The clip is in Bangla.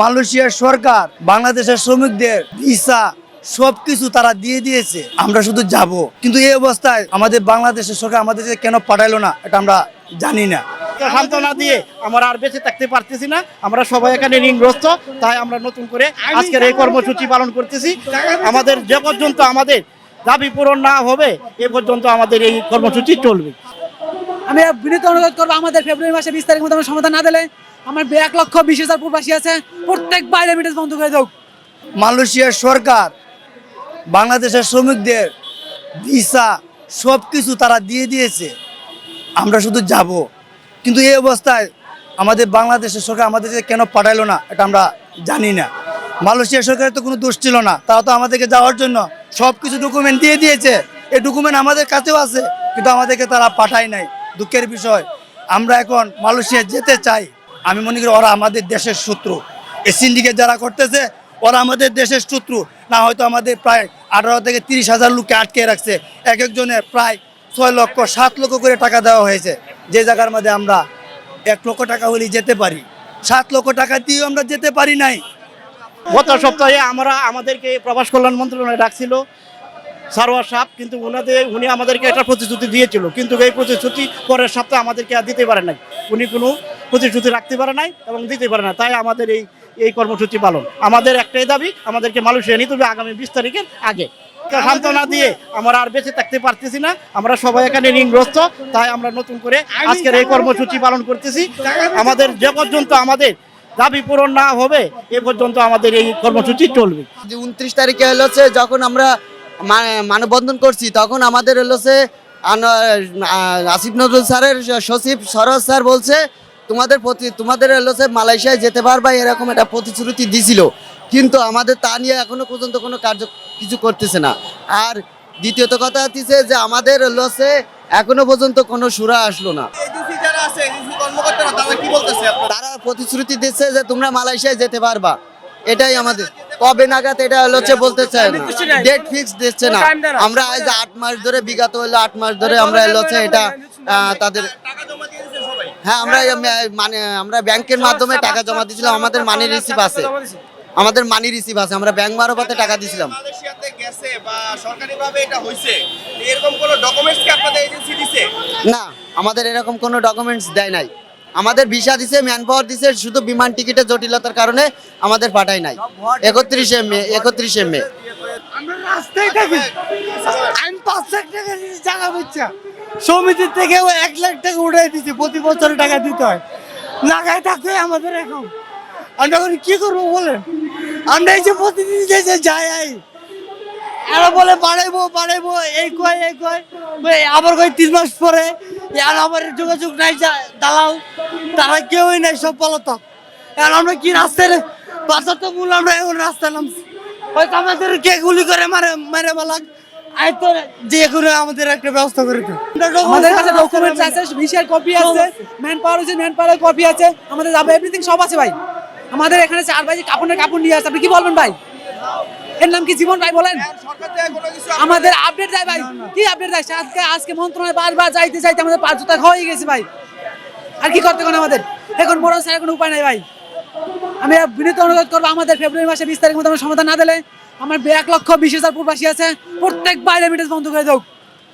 মালয়েশিয়ার সরকার বাংলাদেশের শ্রমিকদের ভিসা সবকিছু তারা দিয়ে দিয়েছে। আমরা শুধু যাব। কিন্তু এই অবস্থায় আমাদের বাংলাদেশের সরকার আমাদেরকে কেন পাঠাইলো না এটা আমরা জানি না। সান্ত্বনা দিয়ে আমরা আর বেঁচে থাকতে পারতেছি না। আমরা সবাই এখানে ঋণগ্রস্ত তাই আমরা নতুন করে আজকের এই কর্মসূচি পালন করতেছি। আমাদের যে পর্যন্ত আমাদের দাবি পূরণ না হবে এ পর্যন্ত আমাদের এই কর্মসূচি চলবে। আমি বিনীত অনুরোধ করব আমাদের ফেব্রুয়ারি মাসে বিশ তারিখ মধ্যে সমাধান না দিলে আমার এক লক্ষ বিশ হাজার প্রবাসী আছে প্রত্যেক বাইরে মিটেজ বন্ধ করে দেব মালয়েশিয়ার সরকার, বাংলাদেশের শ্রমিকদের ভিসা সব কিছু তারা দিয়ে দিয়েছে। আমরা শুধু যাব। কিন্তু এই অবস্থায় আমাদের বাংলাদেশের সরকার আমাদেরকে কেন পাঠাইলো না, এটা আমরা জানি না। মালয়েশিয়া সরকারের তো কোনো দোষ ছিল না, তারা তো আমাদেরকে যাওয়ার জন্য সব কিছু ডকুমেন্ট দিয়ে দিয়েছে। এই ডকুমেন্ট আমাদের কাছেও আছে, কিন্তু আমাদেরকে তারা পাঠায় নাই। দুঃখের বিষয়, আমরা এখন মালয়েশিয়া যেতে চাই। আমি মনে করি ওরা আমাদের দেশের শত্রু। এই সিন্ডিকেট যারা করতেছে, ওরা আমাদের দেশের শত্রু। না হয়তো আমাদের প্রায় আঠারো থেকে তিরিশ হাজার লোককে আটকে রাখছে। এক একজনের প্রায় ছয় লক্ষ, সাত লক্ষ করে টাকা দেওয়া হয়েছে। যে জায়গার মধ্যে আমরা এক লক্ষ টাকা হলেই যেতে পারি। সাত লক্ষ টাকা দিয়েও আমরা যেতে পারি নাই। গত সপ্তাহে আমরা আমাদেরকে প্রবাস কল্যাণ মন্ত্রণালয়ে ডাকছিল, সারোয়ার সাহেব, কিন্তু উনাদের, উনি আমাদেরকে একটা প্রতিশ্রুতি দিয়েছিল। কিন্তু এই প্রতিশ্রুতি পরের সপ্তাহে আমাদেরকে আর দিতে পারে নাই। উনি কোনো প্রতিশ্রুতি রাখতে পারে নাই এবং দিতে পারে না। তাই আমাদের এই এই কর্মসূচি পালন। আমাদের একটাই দাবি, আমাদেরকে মালয়েশিয়া নিতে হবে আগামী বিশ তারিখের আগে। সান্ত্বনা দিয়ে আমরা আর বেঁচে থাকতে পারতেছি না, আমরা সবাই এখানে ঋণগ্রস্ত, তাই আমরা নতুন করে আজকের এই কর্মসূচি পালন করতেছি। আমাদের যে পর্যন্ত আমাদের দাবি পূরণ না হবে, এ পর্যন্ত আমাদের এই কর্মসূচি চলবে। যে উনত্রিশ তারিখে হলো যখন আমরা মা- মানববন্ধন করছি, তখন আমাদের হলো সে আসিফ নজরুল স্যারের সচিব সরোজ স্যার বলছে তোমাদের প্রতি তোমাদের হলো সে মালয়েশিয়ায় যেতে পারবা এরকম একটা প্রতিশ্রুতি দিছিল। কিন্তু আমাদের তা নিয়ে এখনও পর্যন্ত কোনো কার্য কিছু করতেছে না। আর দ্বিতীয়ত কথা হচ্ছে যে আমাদের হলো সে এখনও পর্যন্ত কোনো সুরা আসলো না। তারা প্রতিশ্রুতি দিচ্ছে যে তোমরা মালয়েশিয়ায় যেতে পারবা। এটাই আমাদের। কবে নাগাদ এটা হলো হচ্ছে বলতে চায় না। ডেট ফিক্স দিচ্ছে না। আমরা আজ আট মাস ধরে বিগত হলো আট মাস ধরে আমরা হলো হচ্ছে এটা আহ, তাদের হ্যাঁ আমরা মানে আমরা ব্যাংকের মাধ্যমে টাকা জমা দিয়েছিলাম। আমাদের মানি রিসিভ আছে। আমাদের মানি রিসিভ আছে। আমরা ব্যাংক মারফতে টাকা দিয়েছিলাম। মালয়েশিয়াতে গেছে বা সরকারিভাবে এটা হয়েছে এরকম কোনো ডকুমেন্টস কি আপনাদের এজেন্সি দিছে? না আমাদের এরকম কোনো ডকুমেন্টস দেয় নাই। আমাদের ভিসা দিছে ম্যান পাওয়ার দিছে শুধু বিমান টিকিটের জটিলতার কারণে আমাদের পাঠায় নাই। একত্রিশে মে একত্রিশে মে। আমরা রাস্তায় থাকি। আমি পাঁচ লাখ টাকা দিয়েছি সমিতির থেকেও এক লাখ টাকা উঠাই দিচ্ছি প্রতি বছর টাকা দিতে হয়। লাগাই থাকতে আমাদের এখন। আমরা এখন কি করব বলেন? আমরা এই যে প্রতিদিন যে যাই, আই। এরা বলে বাড়াইবো বাড়াইবো, এই কয় এই কয়। আবার কয় তিন মাস পরে, আর আমার যোগাযোগ নাই দালাল। তারা কেউই নাই, সব পলাতক। এখন আমরা কি রাস্তায় বাজার তো মূল আমরা এখন রাস্তায় নামছি। হয়তো আমাদের কে গুলি করে মারে মারে বালাক আই যে করে আমাদের একটা ব্যবস্থা করে দিন আমাদের কাছে ডকুমেন্টস আছে ভিসার কপি আছে ম্যান পাওয়ার আছে ম্যান পাওয়ারের কপি আছে আমাদের যাবে এভরিথিং সব আছে ভাই। আমাদের এখানে চার বাজি কাপড়ের কাপড় নিয়ে আছে আপনি কি বলবেন ভাই? এর নাম কি জীবন ভাই বলেন? কিছু আমাদের আপডেট দেয় ভাই। কি আপডেট দেয়? আজকে আজকে মন্ত্রণালয় বারবার যাইতে যাইতে আমাদের পাঁচ জুতা খাওয়াই গেছে ভাই। আর কি করতে কোন আমাদের? এখন বড় স্যার কোনো উপায় নাই ভাই। আমি বিনীত অনুরোধ করব, আমাদের ফেব্রুয়ারি মাসে বিশ তারিখ মধ্যে সমাধান না দিলে আমার এক লক্ষ বিশ হাজার প্রবাসী আছে। প্রত্যেক বাইরে মিটেজ বন্ধ করে দাও।